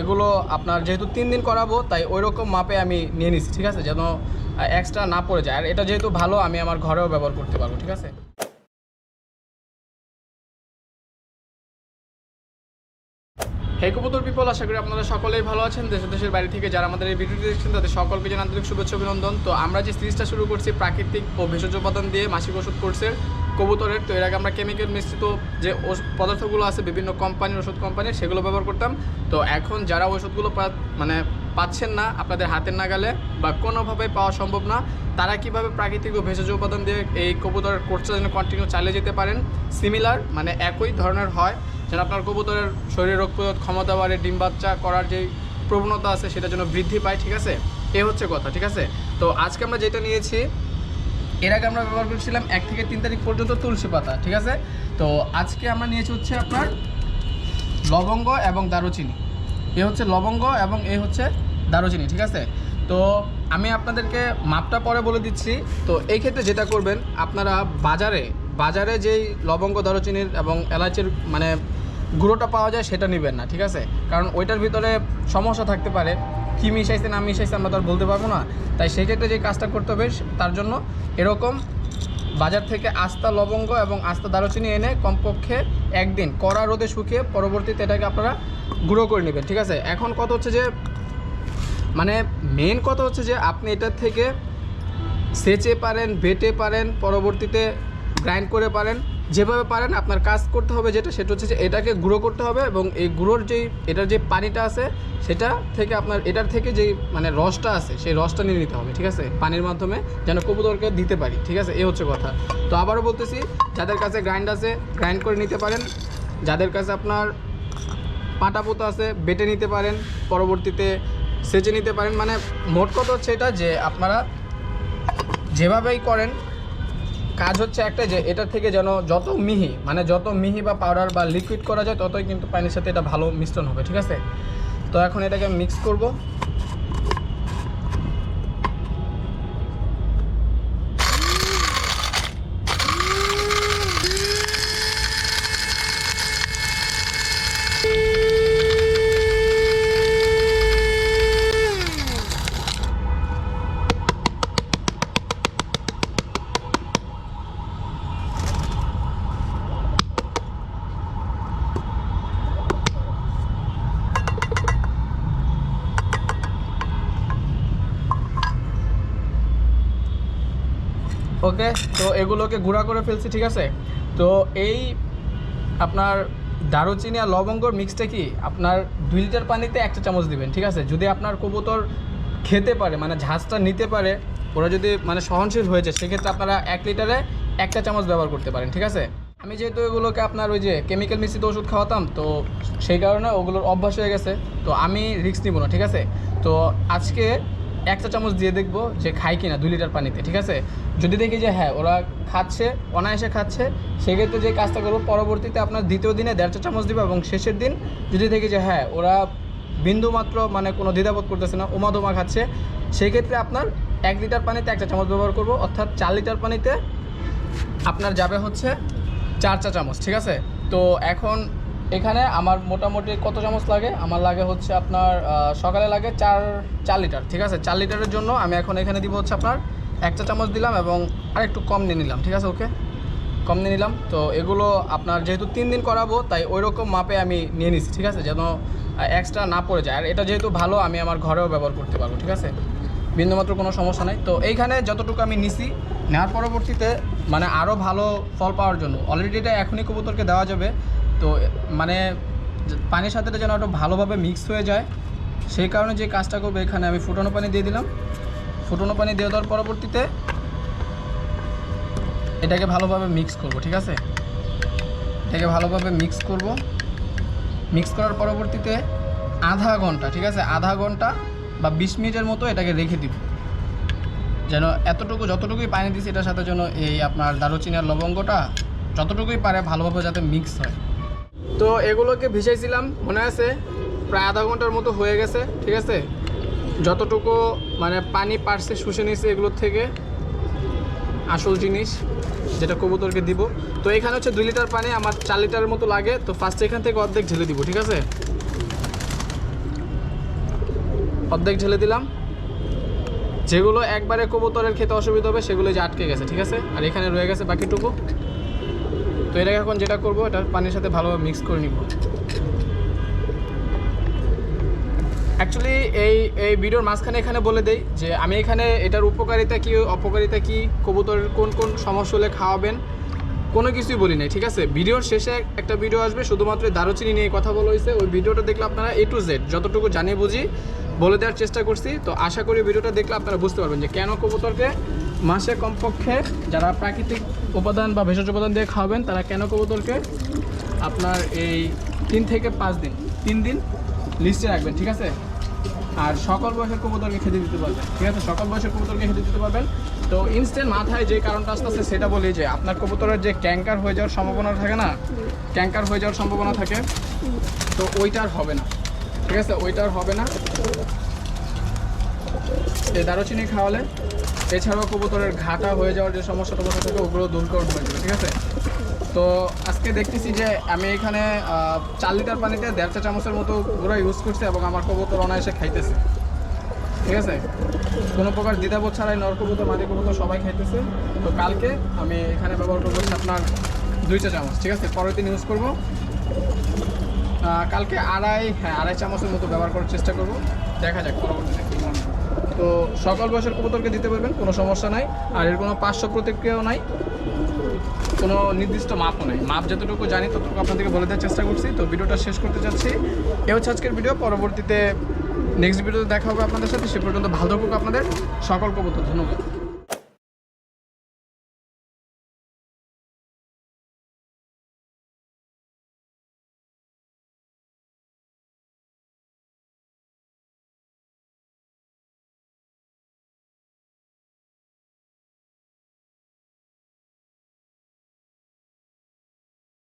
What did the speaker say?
এগুলো আপনার যেহেতু তিন দিন করাবো, তাই ওই রকম মাপে আমি নিয়ে নিচ্ছি ঠিক আছে? যেন এক্সট্রা না পড়ে যায়। আর এটা যেহেতু ভালো, আমি আমার ঘরেও ব্যবহার করতে পারব, ঠিক আছে? হে কবুতর পিপল আশা করি আপনারা সকলেই ভালো আছেন। দেশের দেশের বাড়ি থেকে যারা আমাদের এই ভিডিওটি দেখছেন, তাদের সকলকে জানাই আন্তরিক শুভেচ্ছা, অভিনন্দন। তো আমরা যে সিরিজটা শুরু করছি, প্রাকৃতিক ও ভেষজ উপাদান দিয়ে মাসিক ওষুধ কোর্সের কবুতরের, তো এর আগে আমরা কেমিক্যাল মিশ্রিত যে পদার্থগুলো আছে, বিভিন্ন কোম্পানির ওষুধ কোম্পানির, সেগুলো ব্যবহার করতাম। তো এখন যারা ওষুধগুলো মানে পাচ্ছেন না, আপনাদের হাতের নাগালে বা কোনোভাবে পাওয়া সম্ভব না, তারা কীভাবে প্রাকৃতিক ও ভেষজ উপাদান দিয়ে এই কবুতরের কোর্সটা যেন কন্টিনিউ চালিয়ে যেতে পারেন? সিমিলার মানে একই ধরনের হয়। যেন আপনার কবুতরের শরীরে রোগ প্রতিরোধ ক্ষমতা বাড়ে, ডিম বাচ্চা করার যে প্রবণতা আছে সেটা যেন বৃদ্ধি পায়, ঠিক আছে? এ হচ্ছে কথা, ঠিক আছে? তো আজকে আমরা যেটা নিয়েছি এর আগে আমরা ব্যবহার করেছিলাম এক থেকে তিন তারিখ পর্যন্ত তুলসী পাতা, ঠিক আছে? তো আজকে আমরা নিয়েছি হচ্ছে আপনার লবঙ্গ এবং দারুচিনি। এ হচ্ছে লবঙ্গ এবং এ হচ্ছে দারুচিনি, ঠিক আছে? তো আমি আপনাদেরকে মাপটা পরে বলে দিচ্ছি। তো এই ক্ষেত্রে যেটা করবেন, আপনারা বাজারে বাজারে যেই লবঙ্গ, দারুচিনির এবং এলাচির মানে গুঁড়োটা পাওয়া যায়, সেটা নেবেন না, ঠিক আছে? কারণ ওইটার ভিতরে সমস্যা থাকতে পারে। কী মিশাইছে, না মিশাইছে আমরা তো আর বলতে পারব না। তাই সেই ক্ষেত্রে যে কাজটা করতে হবে তার জন্য এরকম বাজার থেকে আস্তা লবঙ্গ এবং আস্তা দারুচিনি এনে কমপক্ষে একদিন কড়া রোদে শুকিয়ে পরবর্তীতে এটাকে আপনারা গুঁড়ো করে নেবেন, ঠিক আছে? এখন কত হচ্ছে যে মানে মেন কথা হচ্ছে যে, আপনি এটার থেকে সেচে পারেন, বেটে পারেন, পরবর্তীতে গ্রাইন্ড করে পারেন। যেভাবে পারেন আপনার কাজ করতে হবে যেটা, সেটা হচ্ছে যে এটাকে গুঁড়ো করতে হবে এবং এই গুঁড়োর যেই, এটার যে পানিটা আছে, সেটা থেকে আপনার, এটার থেকে যেই মানে রসটা আছে, সেই রসটা নিয়ে নিতে হবে, ঠিক আছে? পানির মাধ্যমে যেন কবুতরকে দিতে পারি, ঠিক আছে? এ হচ্ছে কথা। তো আবারও বলতেছি, যাদের কাছে গ্রাইন্ড আছে গ্রাইন্ড করে নিতে পারেন। যাদের কাছে আপনার পাটা পোতা আছে, বেটে নিতে পারেন। পরবর্তীতে সেচে নিতে পারেন। মানে মোট কথা হচ্ছে এটা যে আপনারা যেভাবেই করেন কাজ হচ্ছে একটা যে এটা থেকে যেন যত মিহি মানে যত মিহি বা পাউডার বা লিকুইড করা যায়, ততই কিন্তু পানির সাথে এটা ভালো মিশ্রণ হবে, ঠিক আছে? তো এখন এটাকে মিক্স করব। ওকে তো এগুলোকে গুঁড়া করে ফেলছি, ঠিক আছে? তো এই আপনার দারুচিনি আর লবঙ্গর মিক্সটা কি? আপনার দুই লিটার পানিতে একটা চামচ দিবেন, ঠিক আছে? যদি আপনার কবুতর খেতে পারে মানে ঝাঁজটা নিতে পারে, ওরা যদি মানে সহনশীল হয়ে যায় সেক্ষেত্রে আপনারা এক লিটারে একটা চামচ ব্যবহার করতে পারেন, ঠিক আছে? আমি যেহেতু এগুলোকে আপনার ওই যে কেমিক্যাল মিশ্রিত ওষুধ খাওয়াতাম, তো সেই কারণে ওগুলোর অভ্যাস হয়ে গেছে, তো আমি রিস্ক নিব না, ঠিক আছে? তো আজকে একটা চামচ দিয়ে দেখব যে খায় কিনা দুই লিটার পানিতে, ঠিক আছে? যদি দেখি যে হ্যাঁ ওরা খাচ্ছে, অনায়াসে খাচ্ছে, সেক্ষেত্রে যে কাজটা করব, পরবর্তীতে আপনার দ্বিতীয় দিনে দেড় চা চামচ দিব এবং শেষের দিন যদি দেখি যে হ্যাঁ ওরা বিন্দু মাত্র মানে কোনো দ্বিধাবোধ করতেছে না উমাদমা খাচ্ছে, সেক্ষেত্রে আপনার এক লিটার পানিতে একটা চামচ ব্যবহার করব, অর্থাৎ চার লিটার পানিতে আপনার যাবে হচ্ছে চার চা চামচ, ঠিক আছে? তো এখন এখানে আমার মোটামুটি কত চামচ লাগে? আমার লাগে হচ্ছে আপনার সকালে লাগে চার চার লিটার, ঠিক আছে? চার লিটারের জন্য আমি এখন এখানে দিব হচ্ছে আপনার একটা চামচ দিলাম এবং আরেকটু কম নিয়ে নিলাম, ঠিক আছে? ওকে? কম নিয়ে নিলাম। তো এগুলো আপনার যেহেতু তিন দিন করাবো, তাই ওই রকম মাপে আমি নিয়ে নিচ্ছি ঠিক আছে? যেন এক্সট্রা না পড়ে যায়। আর এটা যেহেতু ভালো, আমি আমার ঘরেও ব্যবহার করতে পারব, ঠিক আছে? বিন্দুমাত্র কোনো সমস্যা নাই। তো এইখানে যতটুকু আমি নিছি, নেওয়ার পরবর্তীতে মানে আরও ভালো ফল পাওয়ার জন্য। অলরেডি এটা এখনই কবুতরকে দেওয়া যাবে। তো মানে পানির সাথে যেন একটু ভালোভাবে মিক্স হয়ে যায়, সেই কারণে যে কাজটা করব এখানে আমি ফুটানো পানি দিয়ে দিলাম। ফুটানো পানি দিয়ে দেওয়ার পরবর্তীতে এটাকে ভালোভাবে মিক্স করব, ঠিক আছে? এটাকে ভালোভাবে মিক্স করব। মিক্স করার পরবর্তীতে আধা ঘণ্টা, ঠিক আছে? আধা ঘণ্টা বা বিশ মিনিটের মতো এটাকে রেখে দিব। যেন এতটুকু, যতটুকুই পানি দিছি এটার সাথে যেন এই আপনার দারুচিনার লবঙ্গটা যতটুকুই পারে ভালোভাবে যাতে মিক্স হয়। তো এগুলোকে ভিজাইছিলাম, মনে আছে? প্রায় আধা ঘণ্টার মতো হয়ে গেছে, ঠিক আছে? যতটুকু মানে পানি পারছে, শুষে নিয়েছে এগুলোর থেকে, আসল জিনিস, যেটা কবুতরকে দিব। তো এখানে হচ্ছে দুই লিটার পানি, আমার চার লিটারের মতো লাগে। তো ফার্স্টে এখান থেকে অর্ধেক ঢেলে দিব, ঠিক আছে? অর্ধেক ঢেলে দিলাম। যেগুলো একবারে কবুতরের খেতে অসুবিধা হবে, সেগুলো যে আটকে গেছে, ঠিক আছে? আর এখানে রয়ে গেছে বাকিটুকু। তো এটাকে এখন যেটা করব, এটা পানির সাথে ভালোভাবে মিক্স করে নিব। অ্যাকচুয়ালি এই এই ভিডিওর মাঝখানে এখানে বলে দেই যে, আমি এখানে এটার উপকারিতা কী, অপকারিতা কী কবুতরের কোন কোন সমস্যা হলে খাওয়াবেন, কোনো কিছুই বলি নাই, ঠিক আছে? ভিডিওর শেষে একটা ভিডিও আসবে, শুধুমাত্র দারুচিনি নিয়ে কথা বলা হয়েছে। ওই ভিডিওটা দেখলে আপনারা এ টু জেড যতটুকু জানি বুঝি, বলে দেওয়ার চেষ্টা করছি। তো আশা করি ভিডিওটা দেখলে আপনারা বুঝতে পারবেন যে, কেন কবুতরকে মাসে কমপক্ষে যারা প্রাকৃতিক উপাদান বা ভেষজ উপাদান দিয়ে খাওয়াবেন, তারা কেন কবুতরকে আপনার এই তিন থেকে পাঁচ দিন, তিন দিন লিস্টে রাখবেন, ঠিক আছে? আর সকল বয়সের কবুতরকে খেতে দিতে পারবেন, ঠিক আছে? সকল বয়সের কবুতরকে খেতে দিতে পারবেন। তো ইনস্ট্যান্ট মাথায় যে কারণটা আসতেছে সেটা বলি যে, আপনার কবুতরের যে ক্যাঙ্কার হয়ে যাওয়ার সম্ভাবনা থাকে না? ক্যাঙ্কার হয়ে যাওয়ার সম্ভাবনা থাকে। তো ওইটার হবে না, ঠিক আছে? ওইটার হবে না। এই দারুচিনি খাওয়ালে এছাড়াও কবুতরের ঘাটা হয়ে যাওয়ার যে সমস্যা টমস্যা থাকে, ওগুলো দূরকরণ হয়ে যাবে, ঠিক আছে? তো আজকে দেখতেছি যে আমি এখানে চার লিটার পানিতে দেড় চা চামচের মতো গুঁড়া ইউজ করছি এবং আমার কবুতর অনায়াসে খাইতেছে, ঠিক আছে? কোনো প্রকার দ্বিধাবোধ ছাড়াই নর কবুতর, মাদি কবুতর সবাই খাইতেছে। তো কালকে আমি এখানে ব্যবহার করব আপনার দুই চা চামচ, ঠিক আছে? পরের দিন ইউজ করব। কালকে আড়াই হ্যাঁ আড়াই চামচের মতো ব্যবহার করার চেষ্টা করব। দেখা যাক, পরবর্তীতে। তো সকল বয়সের কবুতরকে দিতে পারবেন, কোনো সমস্যা নাই। আর এর কোনো পার্শ্ব প্রতিক্রিয়াও নাই, কোনো নির্দিষ্ট মাপও নেই। মাপ যতটুকু জানি, ততটুকু আপনাদেরকে বলে দেওয়ার চেষ্টা করছি। তো ভিডিওটা শেষ করতে চাচ্ছি। এ হচ্ছে আজকের ভিডিও। পরবর্তীতে নেক্সট ভিডিওতে দেখা হবে আপনাদের সাথে। সে পর্যন্ত ভালো থাকুক আপনাদের। সকল কবুতর, ধন্যবাদ।